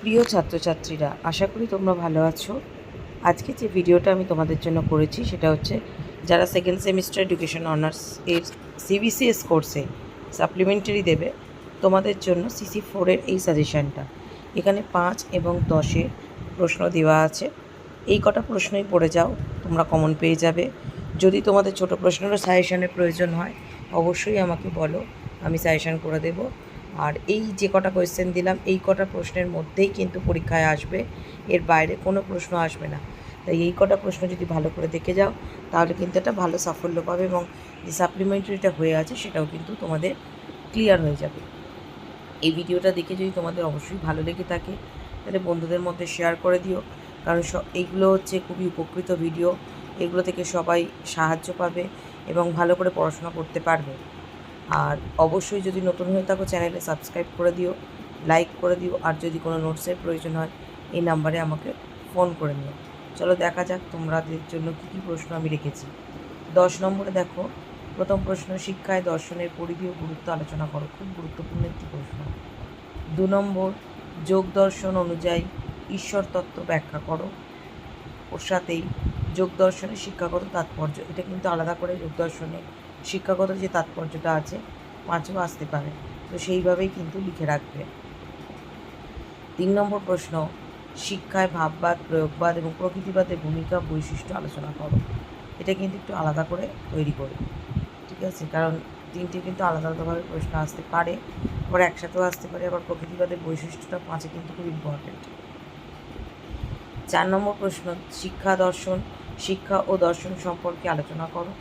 প্রিয় ছাত্রছাত্রীরা, আশা করি তোমরা ভালো আছো। আজকে যে ভিডিওটা আমি তোমাদের জন্য করেছি সেটা হচ্ছে যারা সেকেন্ড সেমিস্টার এডুকেশন অনার্স এর সিবিসিএস কোর্সে সাপ্লিমেন্টারি দেবে, তোমাদের জন্য সিসি ফোরের এই সাজেশানটা এখানে পাঁচ এবং দশের প্রশ্ন দেওয়া আছে। এই কটা প্রশ্নই পড়ে যাও, তোমরা কমন পেয়ে যাবে। যদি তোমাদের ছোট প্রশ্নেরও সাজেশানের প্রয়োজন হয়, অবশ্যই আমাকে বলো, আমি সাজেশান করে দেবো। আর এই যে কটা কোয়েশ্চেন দিলাম, এই কটা প্রশ্নের মধ্যেই কিন্তু পরীক্ষায় আসবে। এর বাইরে কোনো প্রশ্ন আসবে না। তাই এই কটা প্রশ্ন যদি ভালো করে দেখে যাও, তাহলে কিন্তু একটা ভালো সাফল্য পাবে এবং যে সাপ্লিমেন্টারিটা হয়ে আছে, সেটাও কিন্তু তোমাদের ক্লিয়ার হয়ে যাবে। এই ভিডিওটা দেখে যদি তোমাদের অবশ্যই ভালো লেগে থাকে, তাহলে বন্ধুদের মধ্যে শেয়ার করে দিও। কারণ এইগুলো হচ্ছে খুবই উপকৃত ভিডিও এগুলো থেকে সবাই সাহায্য পাবে এবং ভালো করে পড়াশোনা করতে পারবে। আর অবশ্যই যদি নতুন হয়ে থাকো চ্যানেলে সাবস্ক্রাইব করে দিও, লাইক করে দিও, আর যদি কোনো নোটসের প্রয়োজন হয়, এই নাম্বারে আমাকে ফোন করে নিও। চলো দেখা যাক তোমাদের জন্য কী কী প্রশ্ন আমি রেখেছি। দশ নম্বরে দেখো, প্রথম প্রশ্ন, শিক্ষায় দর্শনের পরিধি ও গুরুত্ব আলোচনা করো। খুব গুরুত্বপূর্ণ একটি প্রশ্ন। দু নম্বর, যোগ দর্শন অনুযায়ী ঈশ্বর তত্ত্ব ব্যাখ্যা করো। ওর সাথেই যোগ দর্শনের শিক্ষাগত তাৎপর্য, এটা কিন্তু আলাদা করে যোগ দর্শনে শিক্ষাগত যে তাৎপর্যটা আছে পাঁচও আসতে পারে। তো সেইভাবেই কিন্তু লিখে রাখবে। তিন নম্বর প্রশ্ন, শিক্ষায় ভাববাদ, প্রয়োগবাদ এবং প্রকৃতিবাদের ভূমিকা বৈশিষ্ট্য আলোচনা করো। এটা কিন্তু একটু আলাদা করে তৈরি করবে ঠিক আছে? কারণ তিনটে কিন্তু আলাদা আলাদাভাবে প্রশ্ন আসতে পারে, আবার একসাথেও আসতে পারে, আবার প্রকৃতিবাদের বৈশিষ্ট্যটা পাঁচে কিন্তু খুব ইম্পর্টেন্ট চার নম্বর প্রশ্ন, শিক্ষা দর্শন, শিক্ষা ও দর্শন সম্পর্কে আলোচনা করো।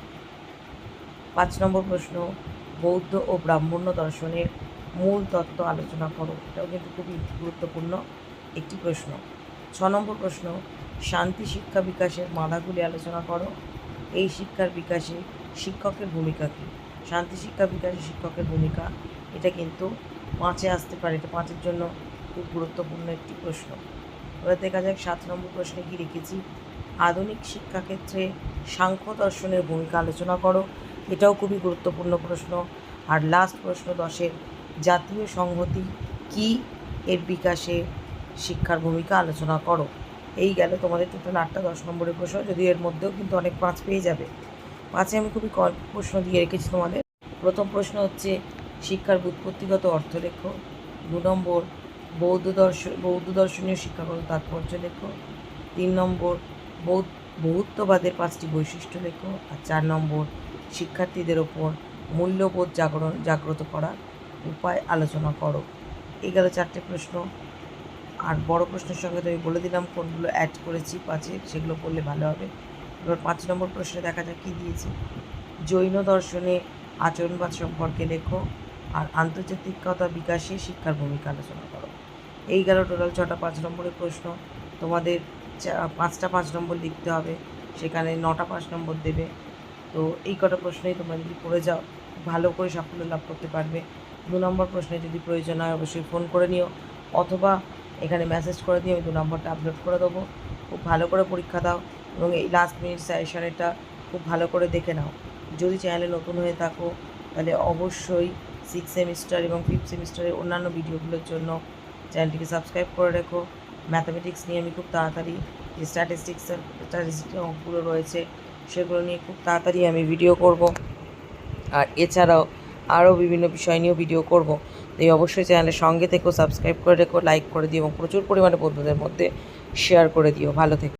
পাঁচ নম্বর প্রশ্ন, বৌদ্ধ ও ব্রাহ্মণ্য দর্শনের মূল তত্ত্ব আলোচনা করো। এটাও কিন্তু খুবই গুরুত্বপূর্ণ একটি প্রশ্ন। ছ নম্বর প্রশ্ন, শান্তি শিক্ষা বিকাশের বাধাগুলি আলোচনা করো। এই শিক্ষার বিকাশে শিক্ষকের ভূমিকা কী? শান্তি শিক্ষা বিকাশে শিক্ষকের ভূমিকা, এটা কিন্তু পাঁচে আসতে পারে। এটা পাঁচের জন্য খুব গুরুত্বপূর্ণ একটি প্রশ্ন। এবার দেখা যাক সাত নম্বর প্রশ্নে কি রেখেছি আধুনিক শিক্ষাক্ষেত্রে সাংখ্য দর্শনের ভূমিকা আলোচনা করো। এটাও খুবই গুরুত্বপূর্ণ প্রশ্ন। আর লাস্ট প্রশ্ন দশের, জাতীয় সংহতি কি এর বিকাশে শিক্ষার ভূমিকা আলোচনা করো? এই গেল তোমাদের টোটাল আটটা, দশ নম্বরের প্রশ্ন যদি এর মধ্যেও কিন্তু অনেক পাঁচ পেয়ে যাবে। পাঁচে আমি খুবই প্রশ্ন দিয়ে রেখেছি তোমাদের। প্রথম প্রশ্ন হচ্ছে, শিক্ষার ব্যুৎপত্তিগত অর্থ লেখো দু নম্বর, বৌদ্ধ দর্শন বৌদ্ধ দর্শনীয় শিক্ষাগত তাৎপর্য লেখো। তিন নম্বর, বৌদ্ধ বহুত্ববাদের পাঁচটি বৈশিষ্ট্য লেখো। আর চার নম্বর শিক্ষার্থীদের ওপর মূল্যবোধ জাগরণ, জাগ্রত করার উপায় আলোচনা করো। এই গেল চারটে প্রশ্ন। আর বড় প্রশ্নের সঙ্গে তো আমি বলে দিলাম, কোনগুলো অ্যাড করেছি, পাঁচে, সেগুলো করলে ভালো হবে। এবার পাঁচ নম্বর প্রশ্নে দেখা যাক কী দিয়েছে। জৈন দর্শনে আচরণবাদ সম্পর্কে লেখো, আর আন্তর্জাতিকতা বিকাশে শিক্ষার ভূমিকা আলোচনা করো। এই গেল টোটাল ছটা পাঁচ নম্বরের প্রশ্ন। তোমাদের চা- পাঁচটা পাঁচ নম্বর লিখতে হবে, সেখানে নটা পাঁচ নম্বর দেবে। তো এই কটা প্রশ্নেই তোমরা যদি পড়ে যাও, ভালো করে সাফল্য লাভ করতে পারবে। দু নম্বর প্রশ্নে যদি প্রয়োজন হয়, অবশ্যই ফোন করে নিও, অথবা এখানে মেসেজ করে দিয়ে আমি দু নম্বরটা আপলোড করে দেবো। খুব ভালো করে পরীক্ষা দাও এবং এই লাস্ট মিনিট সেশনেরটা খুব ভালো করে দেখে নাও। যদি চ্যানেলে নতুন হয়ে থাকো, তাহলে অবশ্যই সিক্স সেমিস্টার এবং ফিফথ সেমিস্টারের অন্যান্য ভিডিওগুলোর জন্য চ্যানেলটিকে সাবস্ক্রাইব করে রেখো। ম্যাথামেটিক্স নিয়ে আমি খুব তাড়াতাড়ি যে স্ট্যাটিস্টিক্স স্ট্যাটিস্টিক্স অঙ্কগুলো রয়েছে সেগুলো নিয়ে খুব তাড়াতাড়ি আমি ভিডিও করব। আর এছাড়াও আরও বিভিন্ন বিষয় নিয়েও ভিডিও করব। তাই অবশ্যই চ্যানেলের সঙ্গে থেকেও সাবস্ক্রাইব করে রেখো লাইক করে দিও এবং প্রচুর পরিমাণে বন্ধুদের মধ্যে শেয়ার করে দিও। ভালো থেকো।